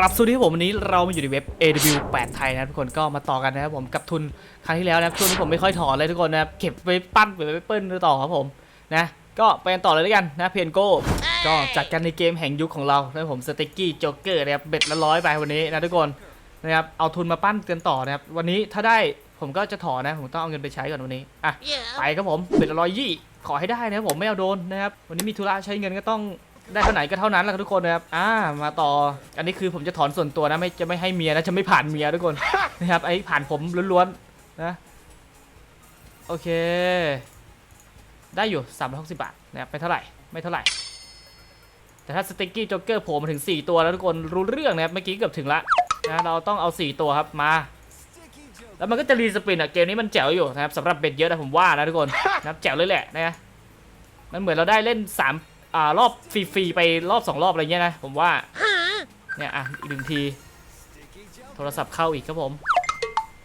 รับสวัสดีผมวันนี้เรามาอยู่ในเว็บ AW8 ไทยนะทุกคนก็มาต่อกันนะครับผมกับทุนครั้งที่แล้วนะครับช่วงนี้ผมไม่ค่อยถอนเลยทุกคนนะเก็บไว้ปั้นไว้เปิ้ลต่อครับผมนะก็ไปกันต่อเลยแล้วกันนะเพียนโก้ก็จัดกันในเกมแห่งยุคของเรานะผมสเต็กกี้โจ๊กเกอร์นะครับเบ็ดละร้อยไปวันนี้นะทุกคนนะครับเอาทุนมาปั้นกันต่อนะครับวันนี้ถ้าได้ผมก็จะถอนนะผมต้องเอาเงินไปใช้ก่อนวันนี้อะไปครับผมเบ็ดละร้อยยี่ขอให้ได้นะครับผมไม่เอาโดนนะครับวันนี้มีธุระใช้เงินก็ต้อง ได้เท่าไหร่ก็เท่านั้นแหละทุกคนนะครับอ่ามาต่อ อันนี้คือผมจะถอนส่วนตัวนะไม่จะไม่ให้เมียนะจะไม่ผ่านเมียทุกคนนะครับไอ้ผ่านผมล้วนๆนะโอเค ได้อยู่360บาทนะครับไม่เท่าไหร่ไม่เท่าไหร่ แต่ถ้าสติ๊กกี้จ็อกเกอร์โผล่มาถึง 4 ตัวแล้วทุกคนรู้เรื่องนะครับเมื่อกี้เกือบถึงละนะเราต้องเอา 4 ตัวครับมาแล้วมันก็จะรีสปินอะเกมนี้มันแจ๋วอยู่นะครับสำหรับเบ็ดเยอะนะผมว่านะทุกคนนะครับแจ๋วเลยแหละนะมันเหมือนเราได้เล่น 3 อ่ารอบฟรีๆไปรอบ2รอบอะไรเงี้ยนะผมว่าเนี่ยอะอีกหนึ่งที โทรศัพท์เข้าอีกครับผม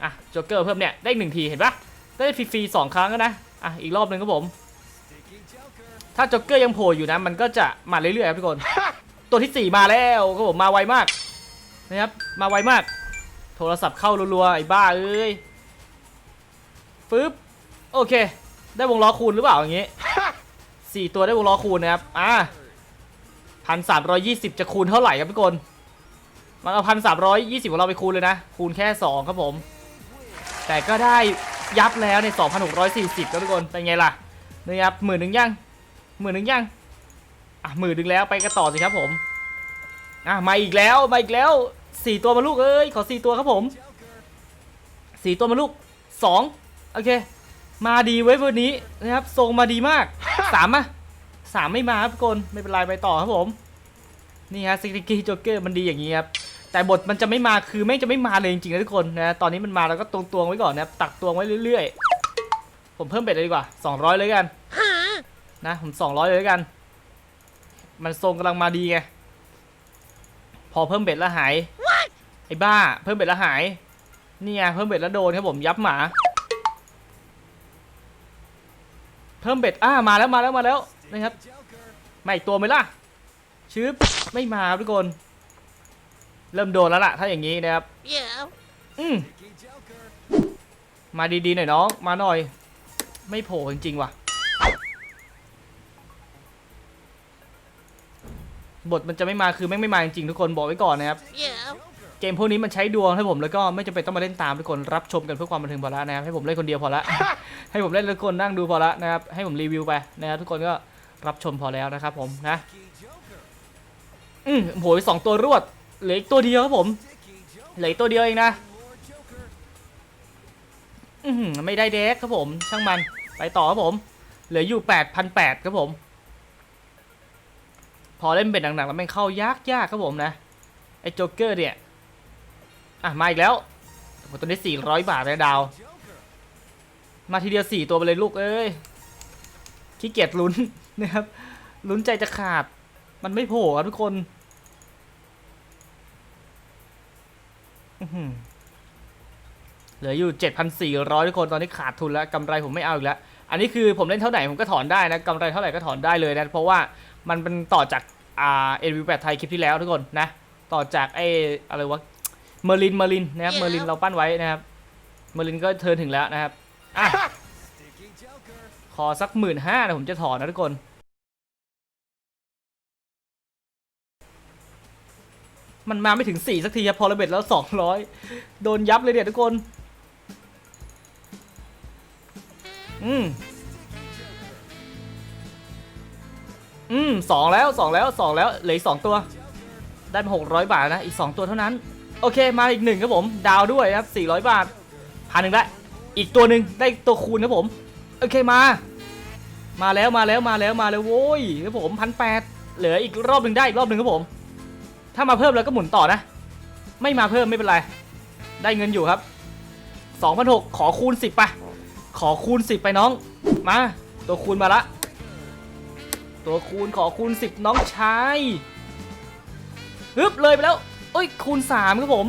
อะโจ๊กเกอร์เพิ่มเนี่ยได้หนึ่งทีเห็นปะได้ฟรีๆสองครั้งแล้วนะอะอีกรอบหนึ่งครับผม ถ้าโจ๊กเกอร์ยังโผล่อยู่นะ มันก็จะมาเรื่อยๆครับทุกคน ตัวที่สี่มาแล้วครับผมมาไวมากนะครับมาไวมาก โทรศัพท์เข้ารัวๆไอ้บ้าเอ้ยฟึบโอเค ได้วงล้อคูณหรือเปล่าอย่างงี้ สี่ตัวได้วงล้อคูณนะครับ อ่าพันสามร้อยยี่สิบจะคูณเท่าไหร่ครับทุกคน มันเอาพันสามร้อยยี่สิบของเราไปคูณเลยนะ คูณแค่สองครับผม แต่ก็ได้ยับแล้วในสองพันหกร้อยสี่สิบครับทุกคน เป็นไงล่ะนะครับหมื่นหนึ่งยังหมื่นหนึ่งยัง อะหมื่นหนึ่งแล้วไปกันต่อสิครับผม อะมาอีกแล้วมาอีกแล้วสี่ตัวมาลูกเอ้ยขอสี่ตัวครับผมสี่ตัวมาลูกสองโอเค มาดีไว้ยวันนี้นะครับทรงมาดีมาก สามอะสามไม่มาครับทุกคนไม่เป็นไรไปต่อครับผม นี่ฮะซิกกี้โจ๊กเกอร์มันดีอย่างนี้ครับแต่บทมันจะไม่มาคือแม่งจะไม่มาเลยจริงๆนะทุกคนนะตอนนี้มันมาแล้วก็ตวงๆไว้ก่อนนะตักตวงไว้เรื่อยๆ ผมเพิ่มเบ็ดเลยดีกว่า 200 เลยกันนะผม 200 เลยแล้วกัน มันทรงกำลังมาดีไงพอเพิ่มเบ็ดแล้วหายไอ้บ้า เพิ่มเบ็ดแล้วหายนี่ไงเพิ่มเบ็ดแล้วโดนครับผมยับหมา เพิ่มเบ็ดอ่ามาแล้วมาแล้วมาแล้วนะครับมาอีกตัวไหมล่ะชืบไม่มาครับทุกคน เริ่มโดนแล้วล่ะ ถ้าอย่างนี้นะครับ Yeah. อืมมาดีๆหน่อยน้องมาหน่อย ไม่โผล่จริงๆว่ะ บทมันจะไม่มาคือแม่งไม่มาจริงๆทุกคนบอกไว้ก่อนนะครับ Yeah. เกมพวกนี้มันใช้ดวงให้ผมแล้วก็ไม่จำเป็นต้องมาเล่นตามทุกคนรับชมกันเพื่อความบันเทิงพอละนะครับให้ผมเล่นคนเดียวพอละ ให้ผมเล่นทุกคนนั่งดูพอละนะครับให้ผมรีวิวไปนะครับทุกคนก็รับชมพอแล้วนะครับผมนะอืมโหยสองตัวรวดเหลืออีกตัวเดียวครับผมเหลืออีกตัวเดียวเองนะอือไม่ได้เด็กครับผม ช่างมันไปต่อครับผมเหลืออยู่แปดพันแปดครับผม พอเล่นเบ็ดหนักๆแล้วมันเข้ายากยากๆครับผมนะไอ้โจ๊กเกอร์เนี่ย อะมาอีกแล้วตัวนี้สี่ร้อยบาทเลยดาว มาทีเดียวสี่ตัวไปเลยลูกเอ้ยขี้เกียจลุ้นนะครับลุ้นใจจะขาด มันไม่โผล่ครับทุกคนอื้อหือเหลืออยู่ 7,400 ทุกคนตอนนี้ขาดทุนแล้วกำไรผมไม่เอาอีกแล้ว อันนี้คือผมเล่นเท่าไหร่ผมก็ถอนได้นะกำไรเท่าไหร่ก็ถอนได้เลยนะ เพราะว่ามันเป็นต่อจากอ่าเอ็นวีแปดไทยคลิปที่แล้วทุกคนนะ ต่อจากไอ้อะไรวะ เมอร์ลินเมอร์ลินนะครับเมอร์ลินเราปั้นไว้นะครับเมอร์ลินก็เทิร์นถึงแล้วนะครับอะขอสักหมื่นห้านะผมจะถอนนะทุกคนมันมาไม่ถึงสี่สักทีครับพอระเบิดแล้วสองร้อยโดนยับเลยเนี่ยทุกคน อืม อืมสองแล้วสองแล้วสองแล้ว เหลืออีกสองตัว ได้มาหกร้อยบาทนะ อีกสองตัวเท่านั้น โอเคมาอีกหนึ่งครับผม ดาวด้วยครับสี่ร้อยบาทพันหนึ่งได้อีกตัวหนึ่งได้ตัวคูณครับผม โอเคมา มาแล้วมาแล้วมาแล้วมาแล้วโว้ยครับผมพันแปดเหลืออีกรอบหนึ่งได้อีกรอบหนึ่งครับผม ถ้ามาเพิ่มแล้วก็หมุนต่อนะ ไม่มาเพิ่มไม่เป็นไร ได้เงินอยู่ครับ2,006ขอคูณ 10ไปขอคูณ 10 ไปน้อง มา ตัวคูณมาละ ตัวคูณขอคูณ 10 น้องชายฮึบเลยไปแล้ว เอ้ยคูณ3ครับผม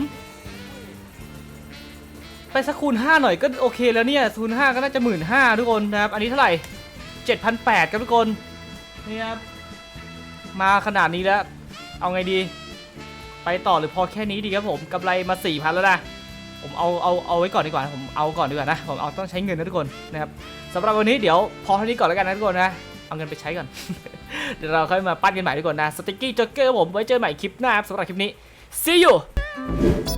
ไปสักคูณ 5 หน่อยก็โอเคแล้วเนี่ยคูณ5ก็น่าจะ1 5ื่นทุกคนนะครับ อันนี้เท่าไหร่7,800ครับทุกคนนี่ครับมาขนาดนี้แล้ว เอาไงดี ไปต่อหรือพอแค่นี้ดีครับผมกำไรมา4ี่พันแล้วนะผมเอาเอาเอาไว้ก่อนดีกว่านะผมเอาก่อนดีกว่านะผมเอาต้องใช้เงินนะทุกคนนะครับสำหรับวันนี้เดี๋ยวพอเท่านี้ก่อนแล้วกันนะทุกคนนะเอาเงินไปใช้ก่อน เดี๋ยวเราค่อยมาปั้นกันใหม่ทุกคนนะสติ๊กกี้จ็อกเกอร์ผมไว้เจอใหม่คลิปหน้าครับสำหรับคลิปนี้ see you